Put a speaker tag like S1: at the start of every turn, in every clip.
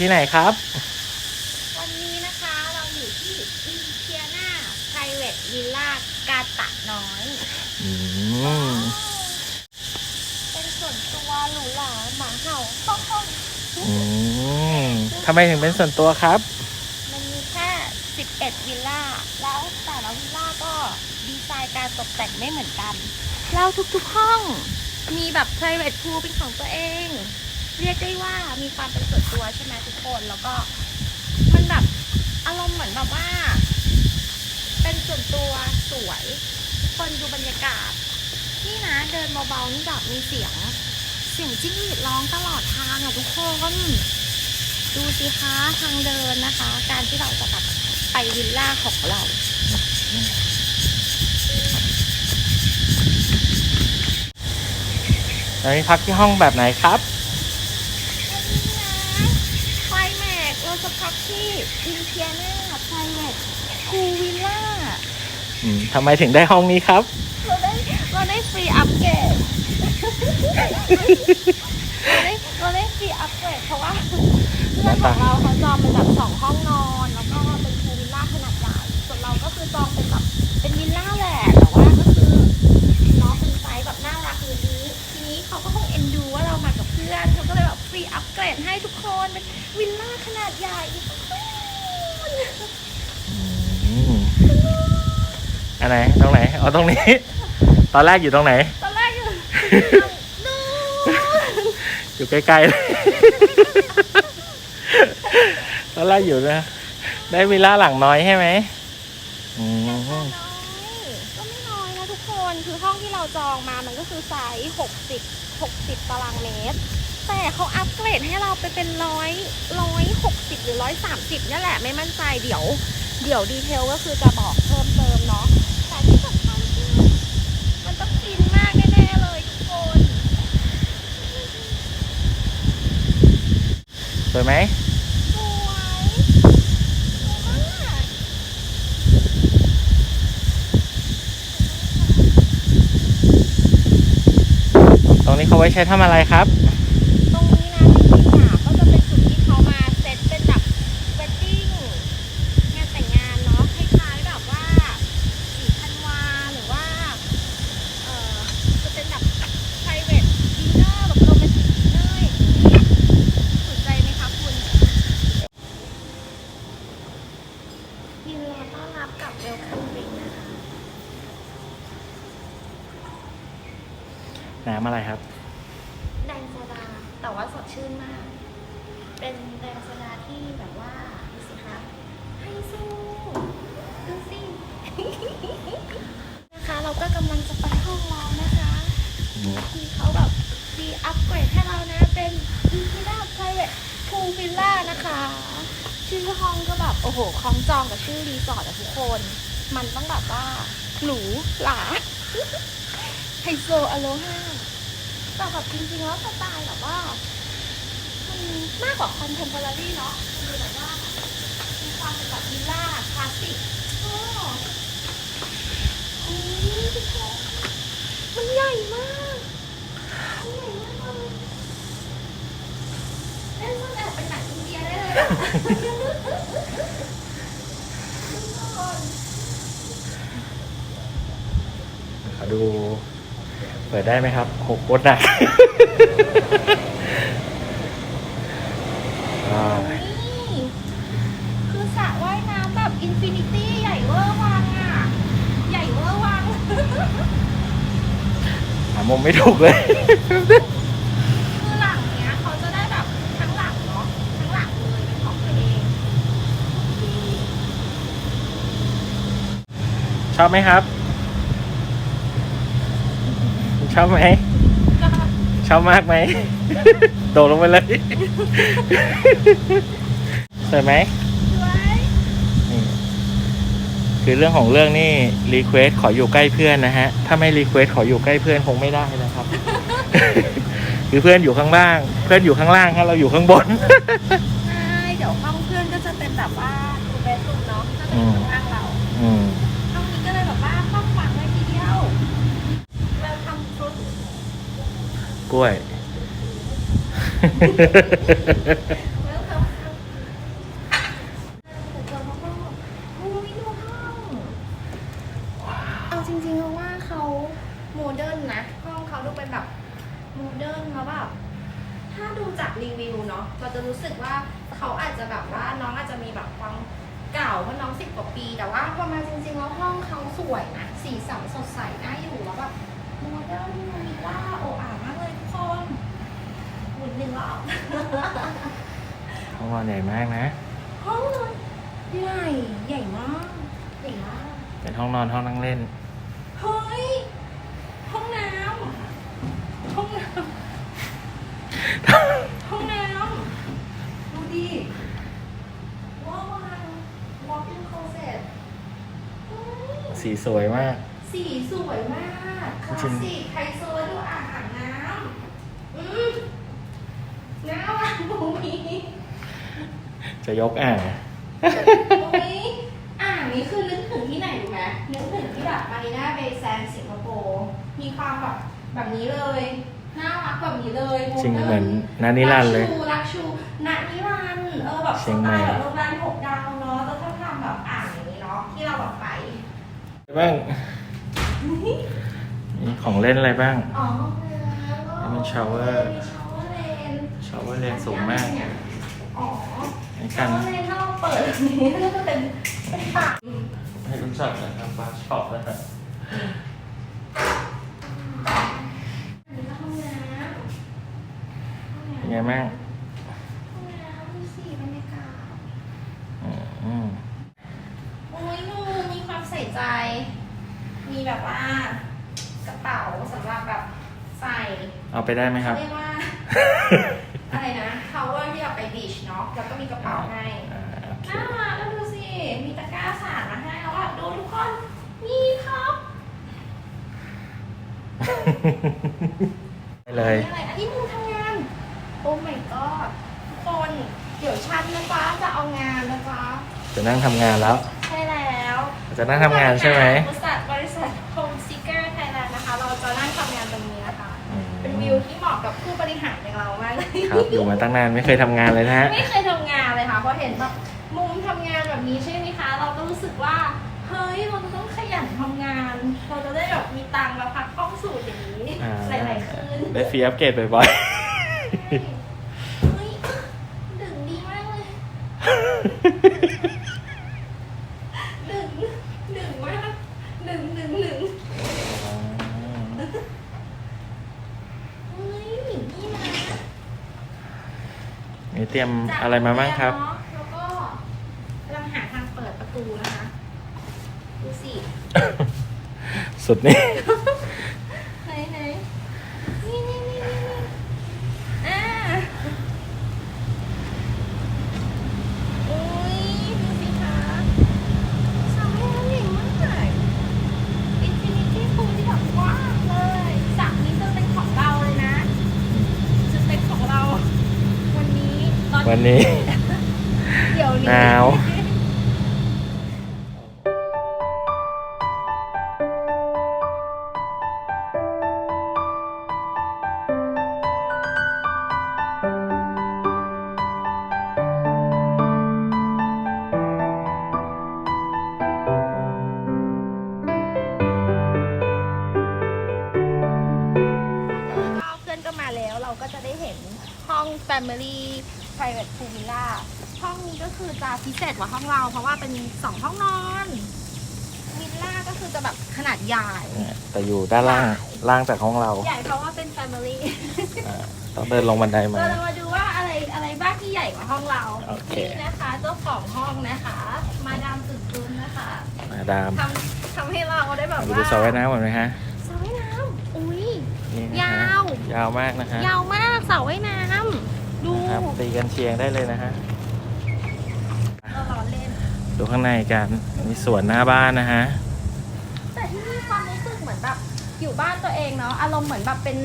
S1: นี่เราอยู่ที่ไหนครับ
S2: วันนี้นะคะเราอยู่ที่อินเทียนาไพรเวทวิลล่ากาตะน้อย
S1: อืม
S2: เป็นส่วนตัวหรูหราหมาเห่าห้องห้อง
S1: อืมทำไมถึงเป็นส่วนตัวครับ
S2: มันมีแค่ 11 วิลล่า แล้วแต่ละวิลล่าก็ดีไซน์การตกแต่งไม่เหมือนกัน แล้วทุกๆห้อง มีแบบ private pool เป็นของตัวเอง เรียกได้ว่ามีความเป็นส่วนตัวใช่ไหมทุกคนแล้วก็มันแบบอารมณ์เหมือนแบบว่า เป็นส่วนตัวสวยทุกคนดูบรรยากาศ นี่นะเดินเบาๆนี่แบบมีเสียง เสียงจิ้งหรีดร้องตลอดทางอะทุกคนดูสิคะทางเดินนะคะ การที่เราจะแบบไปวิลล่าของเรา
S1: แล้วนี่พักที่ห้องแบบไหนครับ
S2: ไฟแม็กเราจะพักที่อินเทียนาไพรเวทคูวิลล่า
S1: อืมทำไมถึงได้ห้องนี้ครับ
S2: เราได้เราได้ฟรีอัปเกรดเราได้เราได้ฟรีอัปเกรดเพราะว่าเพื่อนของเราเขาจองเป็นแบบสองห้องนอนแล้วก็เป็น เลยแบบฟรีอัปเกรดให้ทุกคนเป็นวิลล่าขนาดใหญ่ทุกคน
S1: อืมอันไหนตรงไหนอ๋อตรงนี้ ตอนแรกอยู่ตรงไหน
S2: ตอนแรกอยู่นู่น
S1: อยู่ใกล้ๆเลยตอนแรกอยู่นะ ได้วิลล่าหลังน้อยใช่ไหมอืม
S2: น้อยก็ไม่น้อยนะทุกคน คือห้องที่เราจองมามันก็คือไซส์60 60ตารางเมตร แต่เขาอัปเกรดให้เราไปเป็นร้อยร้อยหกสิบหรือร้อยสามสิบนี่ยแหละไม่มั่นใจเดี๋ยว เดี๋ยวดีเทลก็คือจะบอกเพิ่มเติมเนาะแต่ที่สำคัญคือมันต้องฟินมากแน่ๆเลยทุกคน
S1: สวยไหม
S2: สวยสวยมาก
S1: ตรงนี้เขาไว้ใช้ทำอะไรครับ
S2: ตรงนี้นะจริงๆอะก็จะเป็นจุดที่เขามาเซตเป็นแบบเวดดิ้งงานแต่งงานเนาะคล้ายๆแบบว่าสีธันวาหรือว่า เออจะเป็นแบบ private dinner แบบโรแมนติก dinner อย่างนี้สนใจไหมคะคุณยินดีต้อนรับกับ Welcome Drink นะคะ
S1: น้ำอะไรครับ
S2: แดงโซดา แต่ว่าสดชื่นมาก เป็นแดงโซดาที่แบบว่าดูสิคะไฮโซดูสิ นะคะ เราก็กำลังจะไปห้องเรานะคะที่เขาแบบมีอัปเกรดให้เรานะ เป็น i n f i n i t Private Pool Villa นะคะ ชื่อห้องก็แบบ โอ้โหคล้องจองกับชื่อรีสอร์ทอะทุกคน มันต้องแบบว่าหรูหราไฮโซอโลฮาแต่แบบจริงๆแล้วสไตล์แบบว่ามันมากกว่าคอนเทมพอร์รี่เนาะมันแบบว่ามีความเป็นแบบวิลล่าคลาสสิกโอ้โหทุกคน มันใหญ่มากมันใหญ่มากเลยเล่นมันแอบเป็นหนังอินเดียได้เลยอะ
S1: ขอดู เปิดได้ไหมครับหกโคตรหนัก มุมไม่ถูกเลย
S2: คือหลังเนี้ยเขาจะได้แบบทั้งหลังเนาะทั้งหลังเลยเป็นของตัวเอง
S1: ชอบไหมครับ ชอบไหมชอบมากไหม โดดลงไปเลย สวยไหม
S2: สวย
S1: นี่ คือเรื่องของเรื่องนี่รีเควสขออยู่ใกล้เพื่อนนะฮะ ถ้าไม่รีเควสขออยู่ใกล้เพื่อนคงไม่ได้นะครับ คือเพื่อนอยู่ข้างล่าง เพื่อนอยู่ข้างล่างครับเราอยู่ข้างบน
S2: ใช่เดี๋ยวห้องเพื่อนก็จะเป็นแบบว่าดูเบดรูมเนาะก็จะอยู่ข้างล่างเรา
S1: อืม
S2: ห้องนี้ก็เลยแบบว่าห้องฝังเลยทีเดียวเราทำฟรุต
S1: กล้วย
S2: เวลคัม จริงๆเพราะว่าเขาโมเดิร์นนะห้องเขาดูเป็น แบบโมเดิร์นแล้วแบบถ้าดูจากรีวิวเนาะเราจะรู้สึกว่าเขาอาจจะแบบว่าน้องอาจจะมีแบบความเก่าเพราะน้องสิบกว่าปี แต่ว่าพอมาจริงๆแล้วห้องเขาสวยนะสีสันสดใสน่าอยู่แล้วแบบโมเดิร์นมีว่าโอ้อ่ามากเลยทุกคนหมุนหนึ่งรอบ
S1: ห้องนอนใหญ่มากนะ
S2: ห้องนอนใหญ่ใหญ่มากใหญ่มาก
S1: เป็นห้องนอนห้องนั่งเล่น
S2: เฮ้ย ห้องน้ำ ห้องน้ำ ห้องน้ำ ดูดิว้าววัง walk-in closet เฮ้ย
S1: สีสวยมาก
S2: สีสวยมากคลา
S1: จริ
S2: ส
S1: ง
S2: สิกไฮโซแล้วดูอ่างอาบน้ำอืมน่ารักมุ้งมี
S1: จะยกอ่าง
S2: มุ้ยอ่างนี้คือนึกถึงที่ไหนรู้ไหมนึกถึงที่แบบมารีนาเบย์แซนสิงคโปร์มีความแบบแบบนี้เลยน่ารักแบบนี้เลย
S1: จริงเหมือนนานิรันดร์เลย
S2: รักชูรักชูนานิรันดร์เออแบบ
S1: เชียงใหม่
S2: สไตล์แบบโรงแรมหกดาวเบ้าง
S1: มีของเล่นอะไรบ้าง
S2: อ๋อห้องน้ำก็
S1: นี่มัน shower
S2: มีชาวเวอร์เลน
S1: ชาวเวอร์เลนสูงมาก
S2: อ๋อ
S1: ใน
S2: ชา
S1: กั
S2: วน เวอร์เลนถ้าเราเปิดอันนี้ก็จะเป็นเป็นปาก
S1: ให้รู้จักนะครับบาร์ช็อปนะครับ
S2: อันนี้ก็ห้องน้ำห้องน้ำ
S1: เป็นไงบ้าง
S2: ห้องน้ำดูสิบรรยากาศ
S1: อืม
S2: โอ้ยนูมีความใส่ใจ มีแบบว่ากระเป๋าสำหรับแบบใส่
S1: เอาไปได้ไหมครับ
S2: เรียกว่า อะไรนะ cover ที่เราไปบีชเนาะ แล้วก็มีกระเป๋าให้
S1: อ่าโอเค
S2: น่ารักแล้วดูสิ มีตะกร้าสานมาให้แล้วอะ ดูทุกคนมีครับ
S1: ได้เลย
S2: นี่อะไรอันนี้มุมทำงาน โอ้ my god ทุกคน เดี๋ยวฉันนะจ๊ะจะเอางานนะจ๊ะ
S1: จะนั่งทำงานแล้ว
S2: ใช่แล้ว
S1: จะนั่งทำงานใช่ไหม
S2: บริษัทบริษัท Home Seeker Thailand นะคะ เราจะนั่งทำ วิวที่เหมาะกับผู้บริหารอย่างเรามากเลย
S1: ครับอยู่มาตั้งนานไม่เคยทำงานเลยนะฮะ
S2: ไม่เคยทำงานเลยค่ะเพราะเห็นแบบมุมทำงานแบบนี้ใช่ไหมคะ เราก็รู้สึกว่าเฮ้ยเราต้องขยันทำงาน เราจะได้แบบมีตังค์มาพักห้องสูตรอย่างนี้
S1: อ่า
S2: หลายๆคืน
S1: ได้ฟรีอัปเกรดบ่อย
S2: เฮ้ยดึงดีมากเลยดึ เต
S1: รียมอะไรมาบ้างครับ
S2: จากโงเยนเนอะแล้วก็กำลังหาทางเปิดประตูนะคะ ดูสิ
S1: สุดนี่
S2: ไหน Family Private Pool Villa ห้องนี้ก็คือจะพิเศษกว่าห้องเรา เพราะว่าเป็นสองห้องนอนวิลล่าก็คือจะแบบขนาดใหญ่
S1: แต่อยู่ด้านล่างล่างจากห้องเรา
S2: ใหญ่เพราะว่าเป็น Family
S1: อ่าต้องเดินลงบันไดมา
S2: เราจะมาดูว่าอะไรอะไรบ้างที่ใหญ่กว่าห้องเรา
S1: โอเค
S2: นี่นะคะเจ้าของห้องนะคะ มาดามตึกตุนนะคะ
S1: มาดาม
S2: ทำทำให้เราได้แบบ
S1: ดู
S2: ว่า
S1: สระว่ายน้ำก่อนไหมฮะ
S2: สระว่ายน้ำอุ้ย
S1: นี่นะฮะ
S2: ยาว
S1: ยาวมากนะฮะ
S2: ยาวมากสระว่ายน้ำ ดู
S1: นะครับตีกันเชียงได้เลยนะฮะ
S2: เราล้อเล่น
S1: ดูข้างในกันมีสวนหน้าบ้านนะฮะ
S2: แต่ที่นี่ความรู้สึกเหมือนแบบอยู่บ้านตัวเองเนาะอารมณ์เหมือนแบบเป็น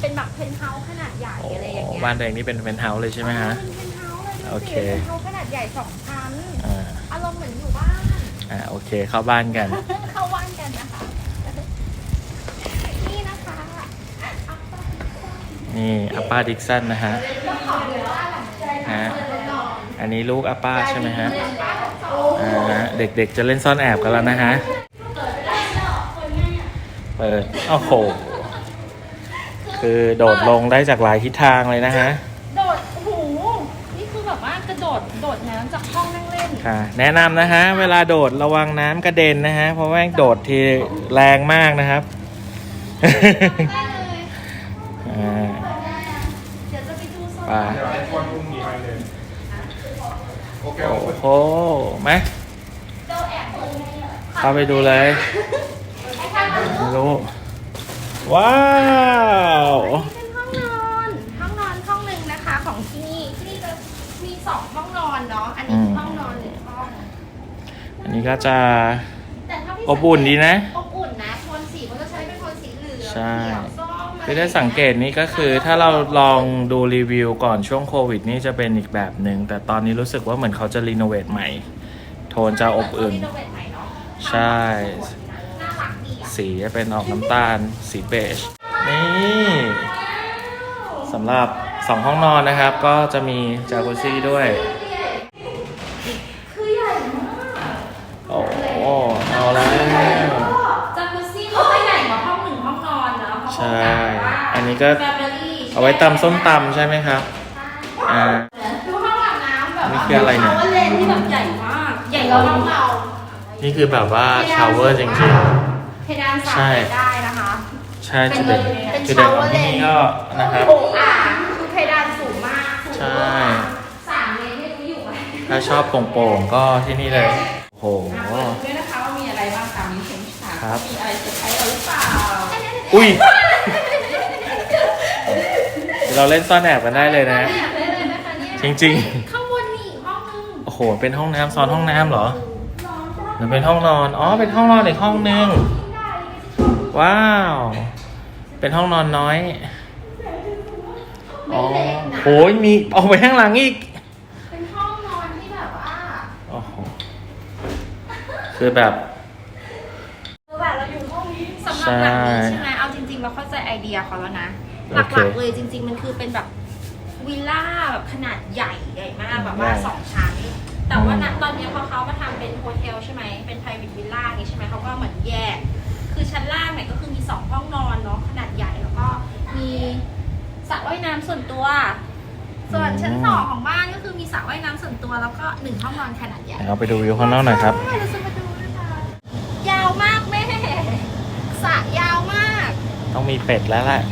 S2: เป็นแบบเพนท์เฮาส์ขนาดใหญ่
S1: โอ้
S2: อะไรอย่างเงี้ย
S1: บ้านแดงนี่เป็นเป็นเฮาส์เลยใช่ไหมฮะ
S2: เออเป็นเพนท์เฮาส์เลยดู
S1: โอ
S2: สิ
S1: เค
S2: เป็นเพนท์เฮาส์ขนาดใหญ่สองชั้น
S1: อ่า
S2: อารมณ์เหมือนอยู่บ้าน
S1: อ่าโอเคเข้าบ้านกัน
S2: เข้าบ้านกันนะคะ นี่นะคะอัปเปอร์
S1: นี่อัปป้าดิกสันนะฮะ
S2: เจ้าของบ้านหลังใจ
S1: ฮะ
S2: เปิดนอน
S1: อันนี้ลูกอัปป้าใช่ไหมฮะ
S2: บ้านสอง
S1: อ่าเด็กๆจะเล่นซ่อนแอบกันแล้วนะฮะ
S2: เปิดไม่ได้หรอกคนง
S1: เปิดโอ้โหคือโดดลงได้จากหลายทิศทางเลยนะฮะ
S2: โดดโอ้โหนี่คือแบบว่ากระโดดโดดน้ำจากห้องนั่งเล่น
S1: ค่ะ แนะนำนะฮะเวลาโดดระวังน้ำกระเด็นนะฮะเพราะว่าโดดทีแรงมากนะครับ
S2: ได้เลย
S1: อ่า
S2: เดี๋ยวจะ ไปดูโซน
S1: ไป
S3: เดี๋ยวไอ้คนพรุ่งนี้ไปเลยโอเค
S1: โอ้
S3: โอเค
S1: โหไหม
S2: เจ้าแอบเปิดให้อะ
S1: เข้าไปดูเลย
S2: ไอ้ข้างหลัง
S1: ไม่รู้ว้าว
S2: เป็นห้องนอนห้องนอนห้องหนึ่งนะคะของที่นี่ที่นี่จะมีสองห้องนอนเนาะอันนี้คือห้องนอนหนึ่งห้อง
S1: อันนี้ก็จะ
S2: แต่ถ้าพี่
S1: อบอุ่นดีนะ
S2: อบอุ่นนะโทนสีมันจะใช้เป็นโทนสีเหลือง
S1: ใช่ คือได้สังเกตนี่ก็คือถ้าเราลองดูรีวิวก่อนช่วงโควิดนี่จะเป็นอีกแบบหนึ่งแต่ตอนนี้รู้สึกว่าเหมือนเขาจะรีโนเวทใหม่ โทนจะอบอุ่น
S2: ใช่
S1: สีจะเป็นออกน้ำตาล สีเบจ นี่สำหรับสองห้องนอนนะครับ ก็จะมีจากุซี่ด้วย
S2: คือใหญ่มาก
S1: โอ้เอาแล้ว
S2: จากุซี่เขาจะใหญ่กว่าห้องหนึ่งห้องนอนเนาะ
S1: ใช่ อันนี้ก็
S2: แฟมิลี่
S1: เอาไว้ตำส้มตำใช่ไหมครับ อ่า
S2: ดูห้องอาบน้ำแบบ
S1: นี่คืออะไรเนี่ย
S2: ชาวเลนที่แบบใหญ่มาก ใหญ่กว่าห้องเรา
S1: นี่คือแบบว่าชาวเวอร์จริง
S2: เพดานสาม
S1: ใช่
S2: ได้นะคะ
S1: ๆ ใช่จุดเด่น
S2: เป็น
S1: จุดเด่นของที่
S2: shower
S1: นี่ก็นะครับ
S2: โอ่งอ่างคือเพดานสูงมากสูง
S1: ใช่
S2: สามเมตรไม่รู้อยู่ไหม
S1: ถ้าชอบโป่งๆ ก็ที่นี่เลย โอ้โห
S4: ด้วยนะคะว่ามีอะไรบ้างตามนี้เชนค่ะ
S1: ครับ
S4: มีอะไรเซอร์ไพรส์เราหรือเปล่า
S1: อุ้ย เราเล่นซ่อนแอบกันได้เลยนะ
S2: อยากได้เลยนะคะเนี่ย
S1: จริง
S2: ข้างบนมีอีกห้องนึง
S1: ๆโอ้โห เป็นห้องน้ำซ้อนห้องน้ำเหรอ
S2: ร้อนจัง
S1: หรือเป็นห้องนอน อ๋อ เป็นห้องนอนอีกห้องนึงว้าว เป็นห้องนอนน้อยอ๋อโหยมีออกไปข้างหลังอีก
S2: เป็นห้องนอนที่แบบว่า
S1: โอ้โห คือแบบ
S2: คือแบบเราอยู่ห้องนี้สำหรับ
S1: ใช่
S2: หลังนี้ใช่ไหมเอาจริงๆเราเข้าใจไอเดียเขาแล้วนะ ห
S1: โอเค
S2: ลักๆเลยจริง ๆ มันคือเป็นแบบวิลล่าแบบขนาดใหญ่ใหญ่มากแบบว่า
S1: ใหญ่
S2: สองชั้น แต่ว่าณ
S1: อืม
S2: ตอนนี้พอเขามาทำเป็นโฮเทลใช่ไหมเป็น private villa อย่างงี้ใช่ไหมเขาก็เหมือนแยก คือชั้นล่างเนี่ยก็คือมีสองห้องนอนเนาะขนาดใหญ่แล้วก็มีสระว่ายน้ำส่วนตัว ส่วนชั้นสองของบ้านก็คือมีสระว่ายน้ำส่วนตัวแล้วก็หนึ่งห้องนอนขนาดใหญ่
S1: เอาไปดูวิวข้างนอกหน่อยครับ
S2: ใช่เราจะมาดูนะคะยาวมากแม่สระยาวมาก
S1: ต้องมีเป็ดแล้วแหละ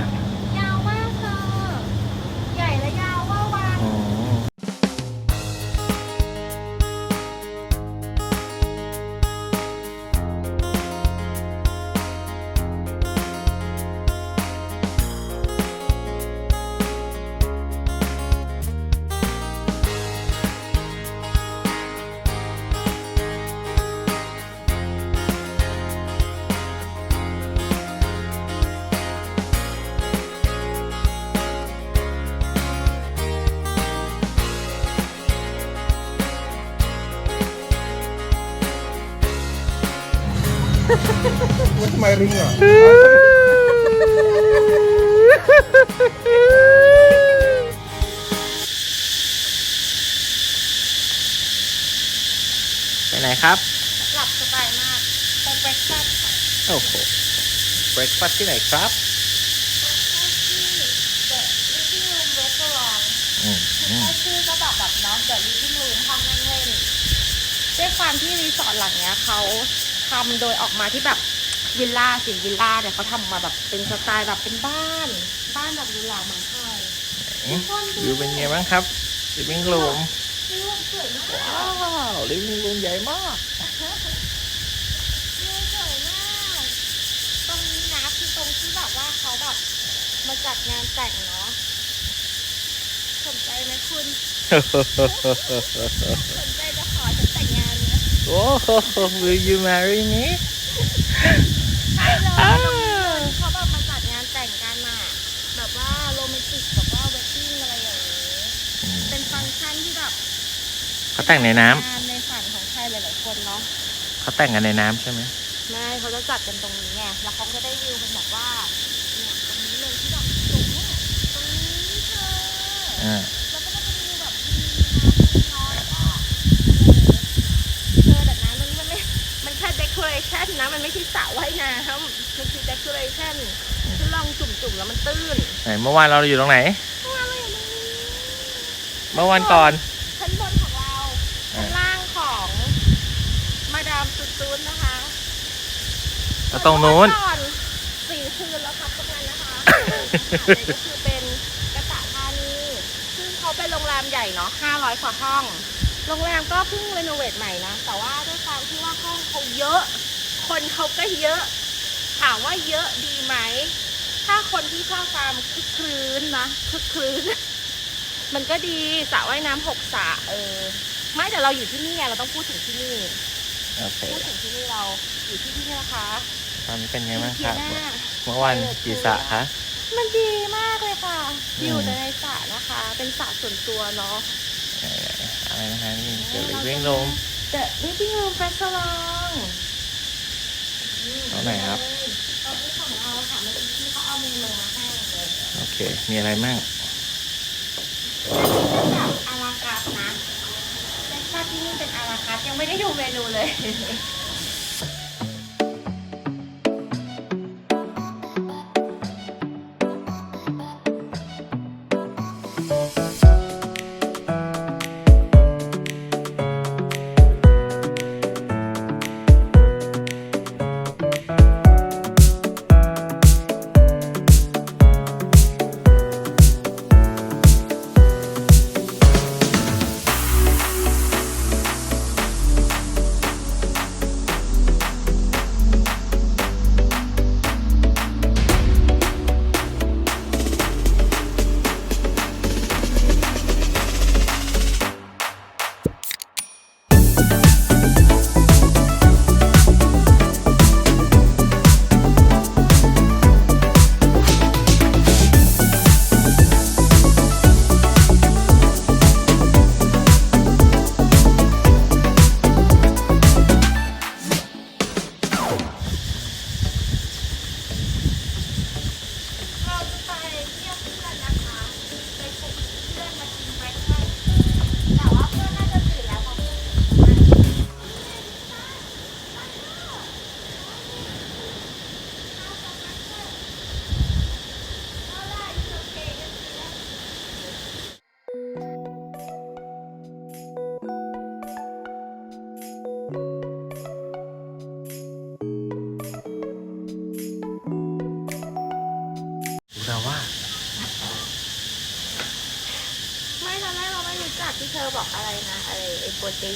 S3: ทำไมริงอะ
S1: ไปไหนครับ
S2: หลับสบายมากไปเบรกฟาสต์
S1: โอ้โหเบรกฟาสที่ไหนครับ
S2: ที่ The Living Room Restaurant
S1: อืมอืม
S2: แค่ชื่อก็แบบแบบเนาะ The Living Room ห้องนั่งเล่นด้วยความที่รีสอร์ทหลังเนี้ยเขาทำโดยออกมาที่แบบ วิลล่าสิวิลล่าเนี่ยเขาทำมาแบบเป็นสไตล์แบบเป็นบ้าน บ้านแบบวิลล่าเหมือนไทย
S1: วิวเป็นไงบ้างครับ living room
S2: วิวสวยมาก
S1: ว้าว living room ใหญ่มาก
S2: วิวสวยมากตรงนี้นะคือตรงที่แบบว่าเขาแบบมาจัดงานแต่งเนาะสนใจไหมคุณสนใจจะขอฉันแต่งงานไหม
S1: โอ้โห will you marry me
S2: ใช่ เลยตรงนี้เลยที่เขาแบบมาจัดงานแต่งกันน่ะแบบว่าโรแมนติกแบบว่าเวดดิ้งอะไรอย่างนี้เป็นฟังก์ชันที่แบบ
S1: เขาแต่งในน้ำ
S2: งานในฝันของใครหลายๆคนเนาะ
S1: เขาแต่งกันในน้ำใช่ไหม
S2: ไม่เขาจะจัดกันตรงนี้ไงแล้วเขาก็จะได้วิวเป็นแบบว่าเนี่ยตรงนี้เลยที่แบบสูงเนี่ยตรงนี้เธอ
S1: อ่า
S2: แล้วก็จะเป็นวิวแบบดี นะน้อยแล้วก็เออเธอแต่นั้นมันไม่มันแค่ decoration นะ มันไม่ใช่สระว่ายน้ำมันคือ decoration คือลองจุ่มๆแล้วมันตื้น
S1: ไหนเมื่อวานเราอยู่ตรงไหน
S2: เพราะว่าเราอยู่ตรงนี้
S1: เมื่อวันก่อน
S2: ชั้นบนของเราชั้นล่างของมาดามตุตูนนะคะ
S1: แล้วตรงนู้น
S2: ส่วก่อนสี่คืนแล้วครับตรงนั้นนะคะอันนี้ก็คือเป็นกระตะธานีซึ่งเขาเป็นโรงแรมใหญ่เนาะ500กว่าห้อง โรงแรมก็เพิ่งรีโนเวทใหม่นะ แต่ว่าด้วยความที่ว่าห้องเขาเยอะ คนเขาก็เยอะ ถามว่าเยอะดีไหม ถ้าคนที่ชอบความคึกครื้นนะคึกครื้น มันก็ดีสระว่ายน้ำหกสระเออ ไม่แต่เราอยู่ที่นี่ไงเราต้องพูดถึงที่นี่
S1: โอเค
S2: พูดถึงที่นี่เราอยู่ที่นี่นะคะ
S1: ตอนนี้เป็นไงบ้าง
S2: เที
S1: ค
S2: ย
S1: รับ
S2: น่า
S1: เมื่อวันกี่สระคะ
S2: มันดีมากเลยค่ะ
S1: อืม
S2: อยู่แต่ในสระนะคะ เป็นสระส่วนตัวเนาะ
S1: ไหนๆอะไรนะคะนี่เดี๋ยววิ่งลง
S2: เดอะ
S1: เอาไหนครับ
S2: เอาที่ของเราค่ะเมื่อกี้ที่เขาเอาเมนูมาให้
S1: โอเค มีอะไรมั่ง
S2: แบบอาราคาร์ทนะแต่ชาติที่นี่เป็นอาราคาร์ทยังไม่ได้ดูเมนูเลย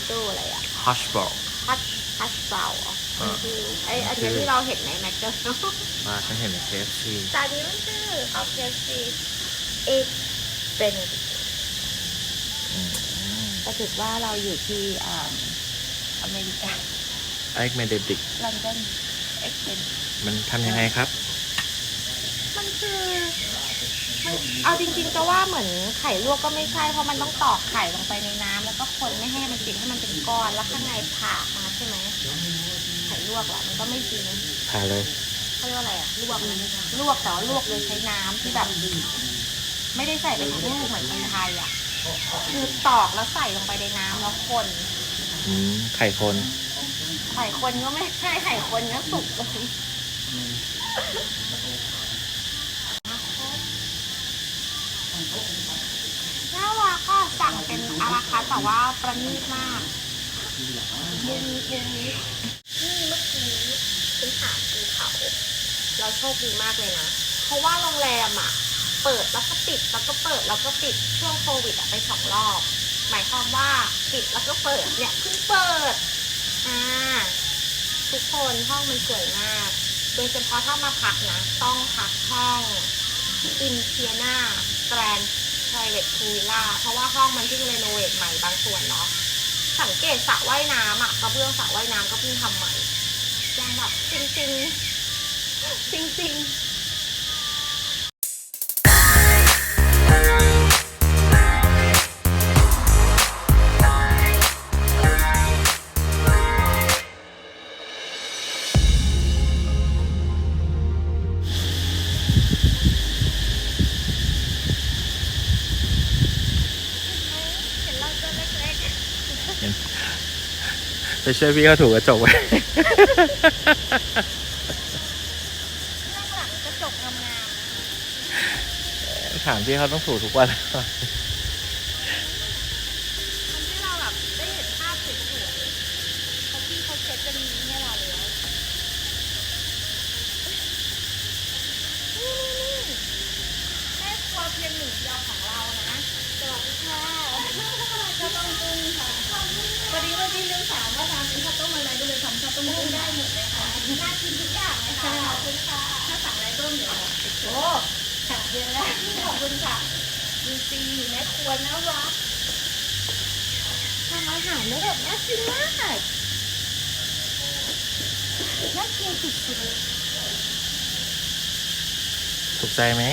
S2: โปเตโต้อะไรอะ
S1: ฮัชบอล
S2: ฮัชฮัชเบลอะ
S1: อ่า
S2: คือไอ้อันนี้ที่เราเห็นในแมคโดนัลด์
S1: มาฉันเห็นในเคฟซี
S2: จานนี้มันชื่อ obviously egg benedict ก็ถือว่าเราอยู่ที่อ่าอเมริกา
S1: ไอซ์เมเดดิก
S2: ลอนดอนเอ็กเซน
S1: มันทำยังไงครับ
S2: มันคือมัน เอาจริงๆจะว่าเหมือนไข่ลวกก็ไม่ใช่เพราะมันต้องตอกไข่ลงไปในน้ำแล้วก็คนไม่ให้มันติดให้มันเป็นก้อนแล้วข้างในผ่ามาใช่ไหมไข่ลวกอะมันก็ไม่จริง
S1: ผ่าเลย
S2: เขาเรียกว่าอะไรอะลวกนะลวกแต่ว่าลวกโดยใช้น้ำที่แบบไม่ได้ใส่ไปทั้งลูกเหมือนคนไทยอะคือตอกแล้วใส่ลงไปในน้ำแล้วคน
S1: อืมไข่คน
S2: ไข่คนก็ไม่ใช่ไข่คนก็สุกเลย น่ารักก็สั่งเป็นอาราคาแต่ว่าประณีตมากมุมมุมนี้นี่เมื่อกี้เป็นหาภูเขาเราโชคดีมากเลยนะ เพราะว่าโรงแรมอะ เปิดแล้วก็ปิดแล้วก็เปิดแล้วก็ปิดช่วงโควิดอะไปสองรอบ หมายความว่าปิดแล้วก็เปิดเนี่ยเพิ่งเปิดอ่าทุกคนห้องมันสวยมาก โดยเฉพาะถ้ามาพักนะ ต้องพักห้องอินเทียนา แกรน private pool villa เพราะว่าห้องมันเพิ่งรีโนเวทใหม่บางส่วนเนาะ สังเกตสระว่ายน้ำอะกระเบื้องสระว่ายน้ำก็เพิ่งทำใหม่ยังแบบจริงจริงจริงจริง
S1: ไปช่วยพี่เขาถูกกระจกไว้
S2: องหลังกระจกงาม
S1: ถามที่เขาต้องถูทุกวัน
S2: ๆทำให้เราแบบได้เห็นภาพสวยๆเขาที่เขาเช็ดจะมีให้เราแล้วนี่แม่ครัวเพียงหนึ่งเดียวของเรานะสวัสดีค่ะข้าวต้มกุ้งค่ะวันนี้วันที่ลืมถามว่าทานเป็นข้าวต้มอะไรก็เลยทำข้าวต้มกุ้งได้หมดเลยค่ะน่ากินทุกอย่างเลยค่ะขอบคุณค่ะถ้าสั่งอะไรเพิ่มเดี๋ยว โอ้ขัดเยอะแล้วขอบคุณค่ะดูซีแม่ควรนะวะทำอาหารได้แบบน่ากินมากน่ากินสุดๆ
S1: ถูกใจไหม